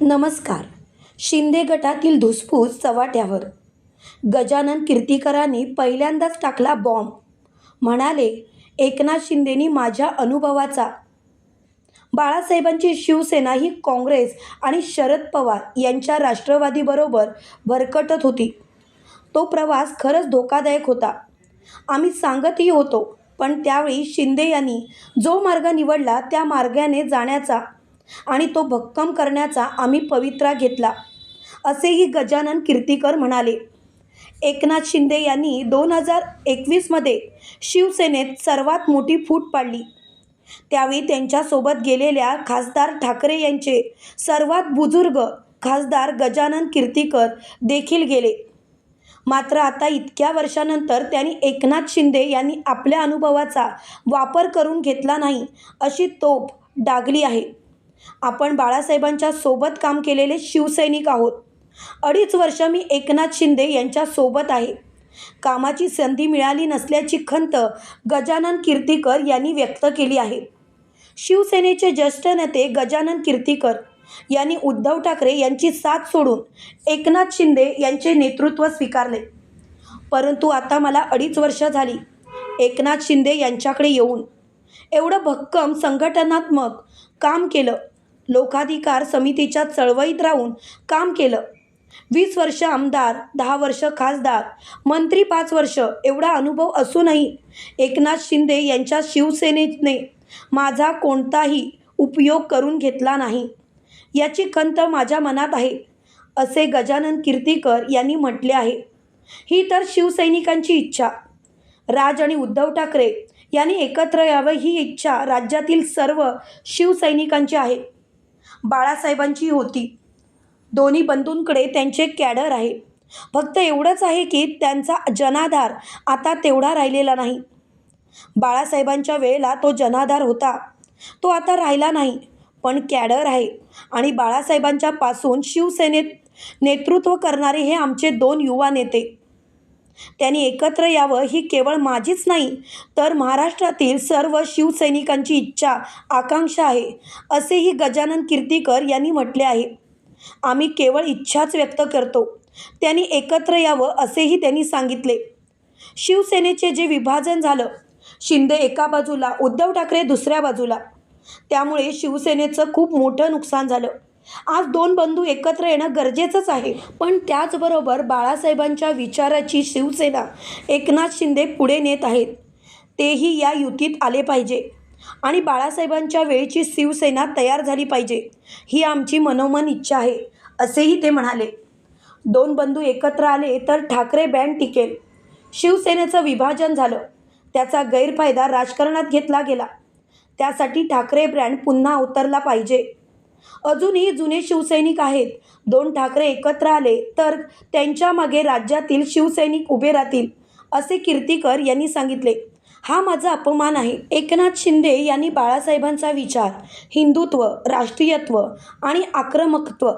नमस्कार. शिंदे गटातील धुसफूस चव्हाट्यावर. गजानन कीर्तीकरांनी पहिल्यांदाच टाकला बॉम्ब म्हणाले एकनाथ शिंदेनी माझ्या अनुभवाचा. बाळासाहेबांची शिवसेना ही काँग्रेस आणि शरद पवार यांच्या राष्ट्रवादीबरोबर भरकटत होती. तो प्रवास खरंच धोकादायक होता. आम्ही सांगतही होतो पण त्यावेळी शिंदे यांनी जो मार्ग निवडला त्या मार्गाने जाण्याचा आणि तो भक्कम करण्याचा आम्ही पवित्रा घेतला. असेही गजानन कीर्तीकर म्हणाले. एकनाथ शिंदे यांनी दोन हजार एकवीसमध्ये शिवसेनेत सर्वात मोठी फूट पाडली. त्यावेळी त्यांच्यासोबत गेलेल्या खासदार ठाकरे यांचे सर्वात बुजुर्ग खासदार गजानन कीर्तीकर देखील गेले. मात्र आता इतक्या वर्षानंतर त्यांनी एकनाथ शिंदे यांनी आपल्या अनुभवाचा वापर करून घेतला नाही अशी तोप डागली आहे. आपण बाळासाहेबांच्या सोबत काम केलेले शिवसैनिक आहोत. अडीच वर्ष मी एकनाथ शिंदे यांच्यासोबत आहे. कामाची संधी मिळाली नसल्याची खंत गजानन कीर्तीकर यांनी व्यक्त केली आहे. शिवसेनेचे ज्येष्ठ नेते गजानन कीर्तीकर यांनी उद्धव ठाकरे यांची साथ सोडून एकनाथ शिंदे यांचे नेतृत्व स्वीकारले. परंतु आता मला अडीच वर्ष झाली. एकनाथ शिंदे यांच्याकडे येऊन एवढं भक्कम संघटनात्मक काम केलं लोकाधिकार समितीच्या चळवळीत राहून काम केलं. वीस वर्ष आमदार दहा वर्ष खासदार मंत्री पाच वर्ष एवढा अनुभव असूनही एकनाथ शिंदे यांच्या शिवसेनेने माझा कोणताही उपयोग करून घेतला नाही. याची खंत माझ्या मनात आहे असे गजानन कीर्तीकर यांनी म्हटले आहे. ही तर शिवसैनिकांची इच्छा. राज आणि उद्धव ठाकरे यांनी एकत्र यावं ही इच्छा राज्यातील सर्व शिवसैनिकांची आहे. बाळासाहेबांची होती. दोन्ही बंधूंकडे त्यांचे कॅडर आहे. फक्त एवढंच आहे की त्यांचा जनाधार आता तेवढा राहिलेला नाही. बाळासाहेबांच्या वेळेला तो जनाधार होता. तो आता राहिला नाही पण कॅडर आहे आणि बाळासाहेबांच्या पासून शिवसेनेत नेतृत्व करणारे हे आमचे दोन युवा नेते. त्यांनी एकत्र यावं ही केवळ माझीच नाही तर महाराष्ट्रातील सर्व शिवसैनिकांची इच्छा आकांक्षा आहे असेही गजानन कीर्तीकर यांनी म्हटले आहे. आम्ही केवळ इच्छाच व्यक्त करतो. त्यांनी एकत्र यावं असेही त्यांनी सांगितले. शिवसेनेचे जे विभाजन झालं शिंदे एका बाजूला उद्धव ठाकरे दुसऱ्या बाजूला त्यामुळे शिवसेनेचं खूप मोठं नुकसान झालं. आज दोन बंधू एकत्र येणं गरजेचंच आहे. पण त्याचबरोबर बाळासाहेबांच्या विचाराची शिवसेना एकनाथ शिंदे पुढे नेत आहेत. तेही या युतीत आले पाहिजे. आणि बाळासाहेबांच्या वेळची शिवसेना तयार झाली पाहिजे. ही आमची मनोमन इच्छा आहे असेही ते म्हणाले. दोन बंधू एकत्र आले तर ठाकरे बँड टिकेल. शिवसेनेचं विभाजन झालं. त्याचा गैरफायदा राजकारणात घेतला गेला. त्यासाठी ठाकरे ब्रँड पुन्हा उतरला पाहिजे. अजूनही जुने शिवसैनिक आहेत. दोन ठाकरे एकत्र आले तर त्यांच्या मागे राज्यातील शिवसैनिक उभे राहतील असे कीर्तीकर यांनी सांगितले. हा माझा अपमान आहे. एकनाथ शिंदे यांनी बाळासाहेबांचा विचार हिंदुत्व राष्ट्रीयत्व आणि आक्रमकत्व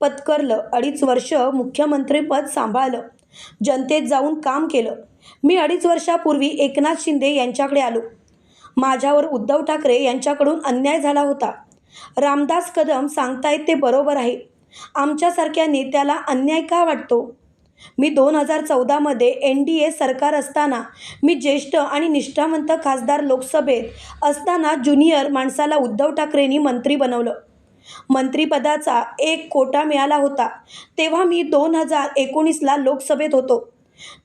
पत्करलं अडीच वर्ष मुख्यमंत्रीपद सांभाळलं जनतेत जाऊन काम केलं. मी अडीच वर्षापूर्वी एकनाथ शिंदे यांच्याकडे आलो. माझ्यावर उद्धव ठाकरे यांच्याकडून अन्याय झाला होता. रामदास कदम सांगतायत ते बरोबर आहे. आमच्यासारख्या नेत्याला अन्याय का वाटतो? मी दोन हजार चौदामध्ये एन डी ए सरकार असताना मी ज्येष्ठ आणि निष्ठावंत खासदार लोकसभेत असताना ज्युनियर माणसाला उद्धव ठाकरेंनी मंत्री बनवलं. मंत्रिपदाचा एक कोटा मिळाला होता. तेव्हा मी दोन हजार एकोणीसला लोकसभेत होतो.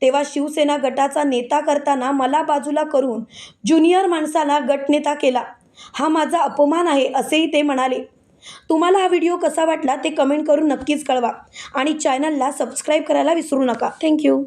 तेव्हा शिवसेना गटाचा नेता करताना मला बाजूला करून ज्युनियर माणसाला गटनेता केला. हा माझा अपमान आहे असेही ते म्हणाले. तुम्हाला हा व्हिडिओ कसा वाटला ते कमेंट करून नक्कीच कळवा आणि चॅनलला सबस्क्राईब करायला विसरू नका. थँक्यू.